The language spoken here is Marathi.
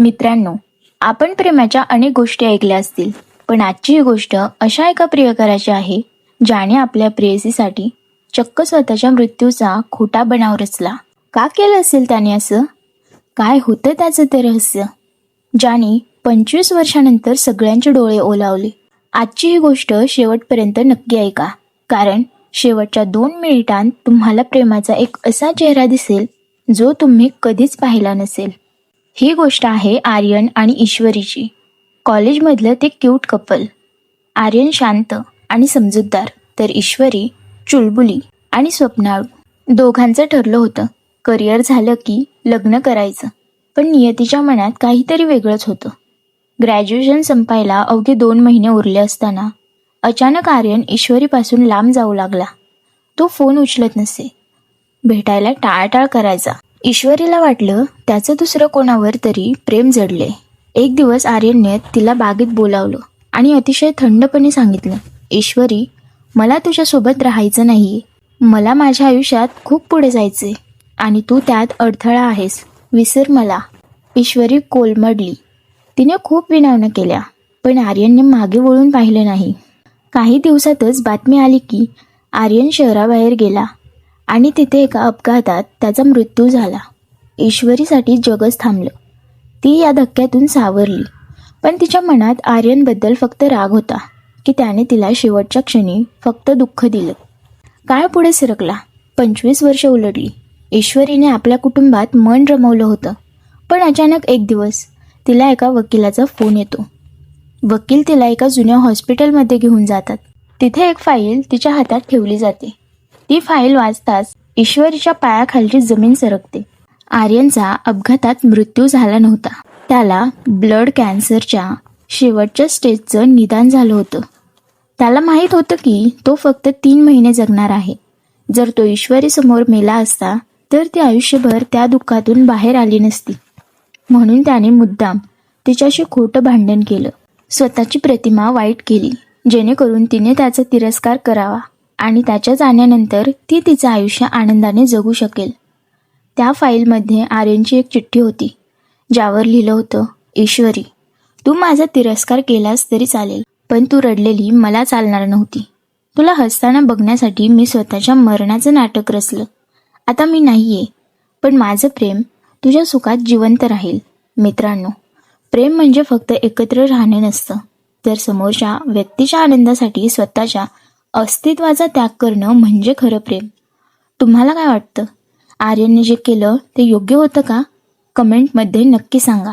मित्रांनो आपण प्रेमाच्या अनेक गोष्टी ऐकल्या असतील पण आजची ही गोष्ट अशा एका प्रियकराची आहे ज्याने आपल्या प्रेयसीसाठी चक्क स्वतःच्या मृत्यूचा खोटा बनाव रचला. का केलं असेल त्याने असं? काय होतं त्याचं ते रहस्य? ज्याने पंचवीस वर्षानंतर सगळ्यांचे डोळे ओलावले. आजची ही गोष्ट शेवटपर्यंत नक्की ऐका कारण शेवटच्या दोन मिनिटांत तुम्हाला प्रेमाचा एक असा चेहरा दिसेल जो तुम्ही कधीच पाहिला नसेल. ही गोष्ट आहे आर्यन आणि ईश्वरीची. कॉलेजमधलं ते क्यूट कपल. आर्यन शांत आणि समजूतदार तर ईश्वरी चुलबुली आणि स्वप्नाळू. दोघांचं ठरलं होतं. करिअर झालं की लग्न करायचं. पण नियतीच्या मनात काहीतरी वेगळंच होतं. ग्रॅज्युएशन संपायला अवघे दोन महिने उरले असताना अचानक आर्यन ईश्वरीपासून लांब जाऊ लागला. तो फोन उचलत नसे. भेटायला टाळाटाळ करायचा. ईश्वरीला वाटलं त्याचं दुसरं कोणावर तरी प्रेम जडले. एक दिवस आर्यनने तिला बागेत बोलावलं आणि अतिशय थंडपणे सांगितलं ईश्वरी मला तुझ्यासोबत राहायचं नाही. मला माझ्या आयुष्यात खूप पुढे जायचे आणि तू त्यात अडथळा आहेस. विसर मला. ईश्वरी कोलमडली. तिने खूप विनवण्या केल्या पण आर्यनने मागे वळून पाहिलं नाही. काही दिवसातच बातमी आली की आर्यन शहराबाहेर गेला आणि तिथे एका अपघातात त्याचा मृत्यू झाला. ईश्वरीसाठी जगच थांबलं. ती या धक्क्यातून सावरली. पण तिच्या मनात आर्यनबद्दल फक्त राग होता की त्याने तिला शेवटच्या क्षणी फक्त दुःख दिलं. काळ पुढे सरकला? पंचवीस वर्ष उलटली. ईश्वरीने आपल्या कुटुंबात मन रमवलं होतं. पण अचानक एक दिवस तिला एका वकिलाचा फोन येतो. वकील तिला एका जुन्या हॉस्पिटलमध्ये घेऊन जातात. तिथे एक फाईल तिच्या हातात ठेवली जाते. ती फाईल वाचताच ईश्वरीच्या पायाखालची जमीन सरकते. आर्यनचा अपघातात मृत्यू झाला नव्हता. त्याला ब्लड कॅन्सरच्या शेवटच्या स्टेजचं निदान झालं होतं. त्याला माहीत होतं की तो फक्त तीन महिने जगणार आहे. जर तो ईश्वरीसमोर मेला असता तर ती आयुष्यभर त्या दुःखातून बाहेर आली नसती. म्हणून त्याने मुद्दाम तिच्याशी खोटं भांडण केलं. स्वतःची प्रतिमा वाईट केली जेणेकरून तिने त्याचा तिरस्कार करावा आणि त्याच्या जाण्यानंतर ती तिचं आयुष्य आनंदाने जगू शकेल. त्या फाईलमध्ये आर्यनची एक चिठ्ठी होती ज्यावर लिहिलं होतं ईश्वरी तू माझा तिरस्कार केलास तरी चालेल पण तू रडलेली मला चालणार नव्हती. तुला हसताना बघण्यासाठी मी स्वतःच्या मरणाचं नाटक रचलं. आता मी नाहीये पण माझं प्रेम तुझ्या सुखात जिवंत राहील मित्रांनो. प्रेम म्हणजे फक्त एकत्र राहणे नसतं तर समोरच्या व्यक्तीच्या आनंदासाठी स्वतःच्या अस्तित्वाचा त्याग करणं म्हणजे खरं प्रेम. तुम्हाला काय वाटतं? आर्यनने जे केलं ते योग्य होतं का? कमेंटमध्ये नक्की सांगा.